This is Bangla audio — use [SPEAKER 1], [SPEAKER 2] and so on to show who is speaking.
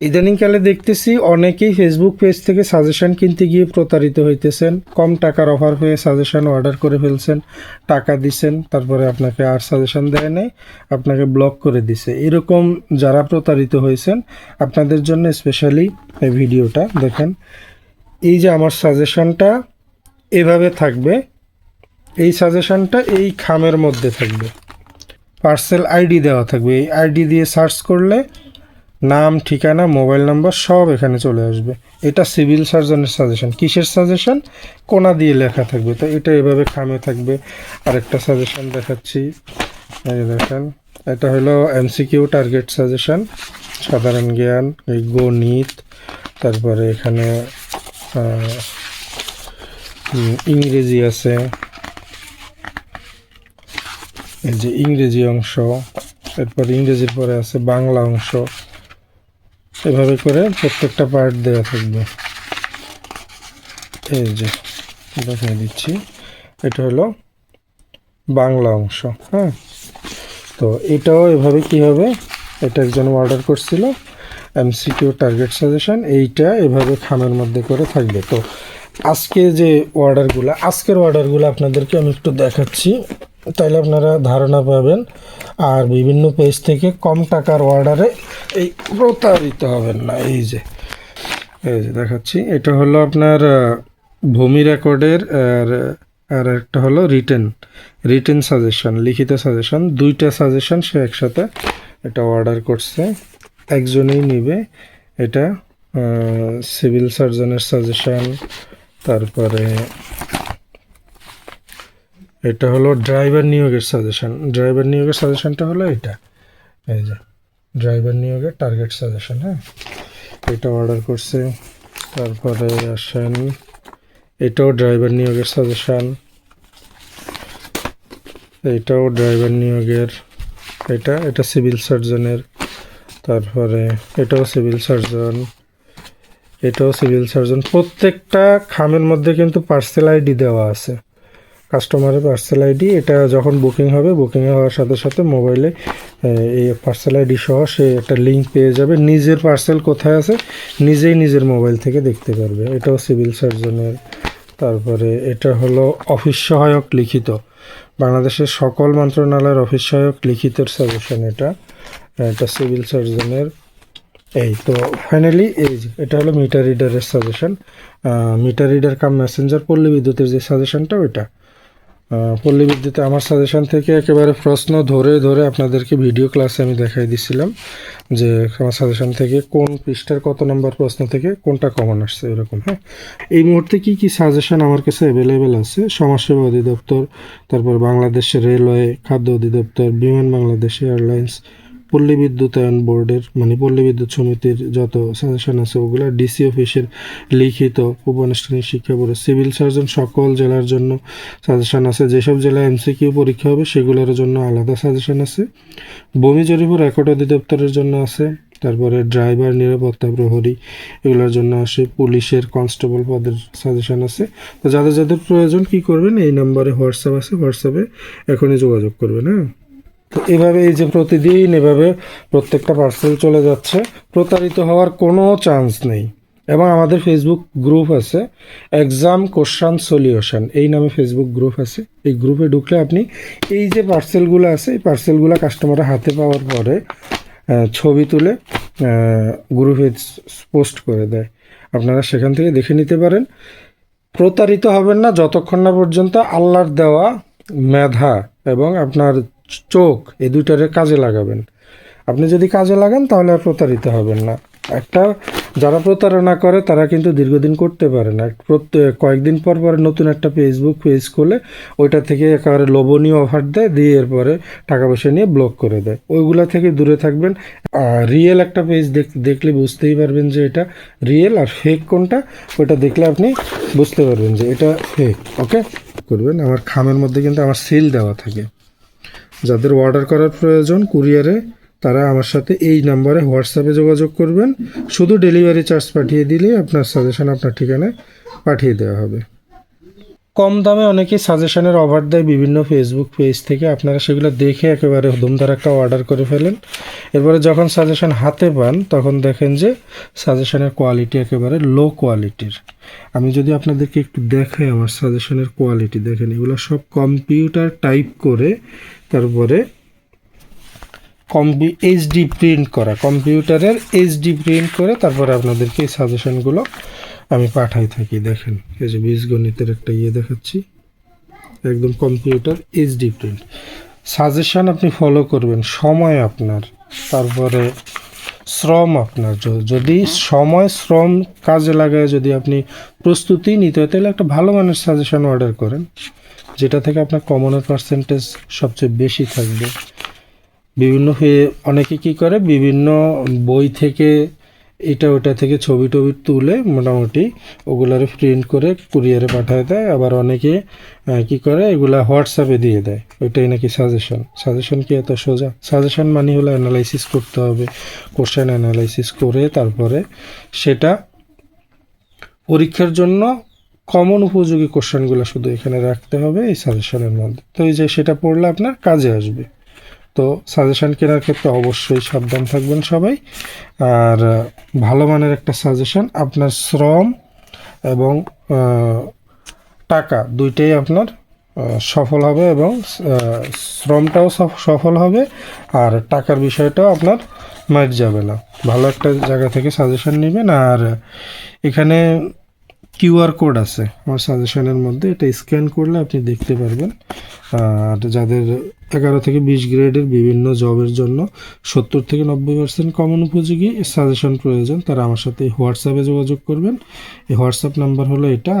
[SPEAKER 1] ইদানিংকালে দেখতেছি অনেকেই ফেসবুক পেজ থেকে সাজেশন কিনতে গিয়ে প্রতারিত হইতেছেন, কম টাকার অফার হয়ে সাজেশন অর্ডার করে ফেলছেন, টাকা দিছেন, তারপরে আপনাকে আর সাজেশন দেয় নাই, আপনাকে ব্লক করে দিছে। এরকম যারা প্রতারিত হয়েছেন, আপনাদের জন্য স্পেশালি এই ভিডিওটা দেখেন। এই যে আমার সাজেশনটা এভাবে থাকবে, এই সাজেশনটা এই খামের মধ্যে থাকবে। পার্সেল আইডি দেওয়া থাকবে। এই আইডি দিয়ে সার্চ করলে নাম, ঠিকানা, মোবাইল নাম্বার সব এখানে চলে আসবে। এটা সিভিল সার্জনের সাজেশন। কিসের সাজেশন? কোনা দিয়ে লেখা থাকবে। তো এটা এভাবে খামে থাকবে। আরেকটা সাজেশন দেখাচ্ছি। এই দেখেন, এটা হলো এমসিকিউ টার্গেট সাজেশন। সাধারণ জ্ঞান, এই গণিত, তারপরে এখানে ইংরেজি আছে। এই যে ইংরেজি অংশ, এরপর ইংরেজির পরে আছে বাংলা অংশ। এভাবে করে প্রত্যেকটা পার্ট দেওয়া থাকবে। এই যে দেখিয়ে দিচ্ছি। এটা হলো বাংলা অংশ হ্যাঁ? তো এটাও এভাবে কি হবে? এটা একজন অর্ডার করছিল এমসিকিউ টার্গেট সাজেশন এইটা এভাবে খামের মধ্যে করে থাকবে। তো আজকে যে অর্ডারগুলো আজকের অর্ডারগুলো আপনাদেরকে আমি একটু দেখাচ্ছি। তাহলে আপনারা ধারণা পাবেন। আর বিভিন্ন পেজ থেকে কম টাকার অর্ডারে এই প্রতারিত হবেন না। এই যে এই যে দেখাচ্ছি। এটা হলো আপনার ভূমি রেকর্ডের, আর আর একটা হলো রিটেন রিটেন সাজেশন লিখিত সাজেশন দুইটা সাজেশন সে একসাথে এটা অর্ডার করছে। একজনেই নিবে এটা সিভিল সার্জনের সাজেশন তারপরে এটা হলো ড্রাইভার নিয়োগের সাজেশন ড্রাইভার নিয়োগের সাজেশনটা হলো এটা এই যে ড্রাইভার নিয়োগের টার্গেট সাজেশন হ্যাঁ? এটা অর্ডার করছে। তারপরে আসেন, এটাও ড্রাইভার নিয়োগের সাজেশন এটাও ড্রাইভার নিয়োগের, এটা এটা সিভিল সার্জনের তারপরে এটাও সিভিল সার্জন এটাও সিভিল সার্জন প্রত্যেকটা খামের মধ্যে কিন্তু পার্সেল আইডি দেওয়া আছে। কাস্টমারের পার্সেল আইডি এটা যখন বুকিং হবে বুকিং হওয়ার সাথে সাথে মোবাইলে এই পার্সেল আইডি সহ সে একটা লিঙ্ক পেয়ে যাবে। নিজের পার্সেল কোথায় আছে, নিজেই নিজের মোবাইল থেকে দেখতে পারবে। এটাও সিভিল সার্জনের তারপরে এটা হলো অফিস সহায়ক লিখিত। বাংলাদেশের সকল মন্ত্রণালয়ের অফিস সহায়ক লিখিতের সাজেশন এটা। এটা সিভিল সার্জনের এই তো ফাইনালি এই এটা হলো meter রিডারের suggestion meter reader cum messenger পল্লী বিদ্যুতের যে সাজেশনটা ওইটা পল্লী বিদ্যুতে আমার সাজেশন থেকে একেবারে প্রশ্ন ধরে ধরে আপনাদেরকে ভিডিও ক্লাসে আমি দেখাই দিছিলাম যে, আমার সাজেশন থেকে কোন পৃষ্ঠার কত নম্বর প্রশ্ন থেকে কোনটা কমন আসছে, এরকম হ্যাঁ? এই মুহূর্তে কি কি সাজেশন আমার কাছে অ্যাভেলেবেল আছে? সমাজসেবা অধিদপ্তর, তারপর বাংলাদেশ রেলওয়ে খাদ্য অধিদপ্তর, বিমান বাংলাদেশ এয়ারলাইন্স পল্লী বিদ্যুতায়ন বোর্ডের মানে পল্লী বিদ্যুৎ সমিতির যত সাজেশন আছে, ওগুলো ডিসি অফিসের লিখিত উপানুষ্ঠানিক শিক্ষা বোর্ড সিভিল সার্জন সকল জেলার জন্য সাজেশন আছে। যেসব জেলায় এমসিকিউ পরীক্ষা হবে, সেগুলোর জন্য আলাদা সাজেশন আছে। বমি জরিপ রেকর্ড অধিদপ্তরের জন্য আছে। তারপরে ড্রাইভার নিরাপত্তা প্রহরী, এগুলোর জন্য আসে। পুলিশের কনস্টেবল পদের সাজেশন আছে। তো যাদের যাদের প্রয়োজন কি করবেন, এই নাম্বারে হোয়াটসঅ্যাপ আছে। হোয়াটসঅ্যাপে এখনই যোগাযোগ করবেন হ্যাঁ? তো এভাবে এই যে প্রতিদিন এভাবে প্রত্যেকটা পার্সেল চলে যাচ্ছে, প্রতারিত হওয়ার কোনো চান্স নেই। এবং আমাদের ফেসবুক গ্রুপ আছে এক্সাম কোশ্চান সলিউশন এই নামে ফেসবুক গ্রুপ আছে। এই গ্রুপে ঢুকলে আপনি এই যে পার্সেলগুলো আছে, এই পার্সেলগুলো কাস্টমারের হাতে পাওয়ার পরে ছবি তুলে গ্রুপে পোস্ট করে দেয়। আপনারা সেখান থেকে দেখে নিতে পারেন। প্রতারিত হবেন না, যতক্ষণ না পর্যন্ত আল্লাহর দেওয়া মেধা এবং আপনার চোখ, এই দুইটারে কাজে লাগাবেন। আপনি যদি কাজে লাগান, তাহলে আর প্রতারিত হবেন না। একটা, যারা প্রতারণা করে, তারা কিন্তু দীর্ঘদিন করতে পারে না। প্রত্যেক কয়েকদিন পর পরে নতুন একটা ফেসবুক পেজ খুলে, ওইটা থেকে একেবারে লোভনীয় অফার দেয়, দিয়ে এরপরে টাকা পয়সা নিয়ে ব্লক করে দেয়। ওইগুলা থেকে দূরে থাকবেন। রিয়েল একটা পেজ দেখলে বুঝতেই পারবেন যে এটা রিয়েল আর ফেক কোনটা। ওইটা দেখলে আপনি বুঝতে পারবেন যে এটা ফেক ওকে করবেন। আমার খামের মধ্যে কিন্তু আমার সিল দেওয়া থাকে। যাদের অর্ডার করার প্রয়োজন কুরিয়ারে তারা আমার সাথে এই নাম্বারে হোয়াটসঅ্যাপে যোগাযোগ করবেন। শুধু ডেলিভারি চার্জ পাঠিয়ে দিলেই আপনার সাজেশন আপনার ঠিকানায় পাঠিয়ে দেওয়া হবে। কম দামে অনেকেই সাজেশনের অফার দেয় বিভিন্ন ফেসবুক পেজ থেকে। আপনারা সেগুলো দেখে একেবারে ধুমধার একটা অর্ডার করে ফেলেন। এরপরে যখন সাজেশন হাতে পান, তখন দেখেন যে সাজেশনের কোয়ালিটি একেবারে লো কোয়ালিটির আমি যদি আপনাদেরকে একটু দেখাই আমার সাজেশনের কোয়ালিটি দেখেন এগুলো সব কম্পিউটার টাইপ করে তারপরে কম্পি এইচডি প্রিন্ট করা কম্পিউটারের এইচডি প্রিন্ট করে তারপরে আপনাদেরকে এই সাজেশনগুলো আমি পাঠাই থাকি। দেখেন, এই যে বীজগণিতের একটা ইয়ে দেখাচ্ছি। একদম কম্পিউটার এইচডি প্রিন্ট সাজেশন আপনি ফলো করবেন, সময় আপনার, তারপরে শ্রম আপনার। যদি সময়, শ্রম কাজে লাগায় যদি আপনি প্রস্তুতি নিতে হয়, তাহলে একটা ভালো মানের সাজেশন অর্ডার করেন। যেটা থেকে আপনার কমনের পার্সেন্টেজ সবচেয়ে বেশি থাকবে। বিভিন্ন হয়ে অনেকে কি করে, বিভিন্ন বই থেকে এটা ওটা থেকে ছবি টবি তুলে মোটামুটি ওগুলারে প্রিন্ট করে কুরিয়ারে পাঠায় দেয়। আবার অনেকে কি করে, এগুলা হোয়াটসঅ্যাপে দিয়ে দেয়। ওইটাই নাকি সাজেশন সাজেশন কি এত সোজা? সাজেশন মানে হলো অ্যানালাইসিস করতে হবে। কোশ্চেন অ্যানালাইসিস করে তারপরে সেটা পরীক্ষার জন্য কমন উপযোগী কোশ্চেনগুলো শুধু এখানে রাখতে হবে এই সাজেশনের মধ্যে। তো এই যে সেটা পড়লে আপনার কাজে আসবে। তো সাজেশান কেনার ক্ষেত্রে অবশ্যই সাবধান থাকবেন সবাই। আর ভালো মানের একটা সাজেশন আপনার শ্রম এবং টাকা দুইটাই আপনার সফল হবে এবং শ্রমটাও সফ- সফল হবে আর টাকার বিষয়টাও আপনার মাইট যাবে না। ভালো একটা জায়গা থেকে সাজেশান নেবেন। আর এখানে কিউআর কোড আছে আমার সাজেশনের মধ্যে। এটা স্ক্যান করলে আপনি দেখতে পারবেন। আর যাদের এগারো থেকে বিশ গ্রেডের বিভিন্ন জবের জন্য সত্তর থেকে নব্বই পার্সেন্ট কমন উপযোগী সাজেশন প্রয়োজন, তারা আমার সাথে হোয়াটসঅ্যাপে যোগাযোগ করবেন। এই হোয়াটসঅ্যাপ নাম্বার হলো এটা।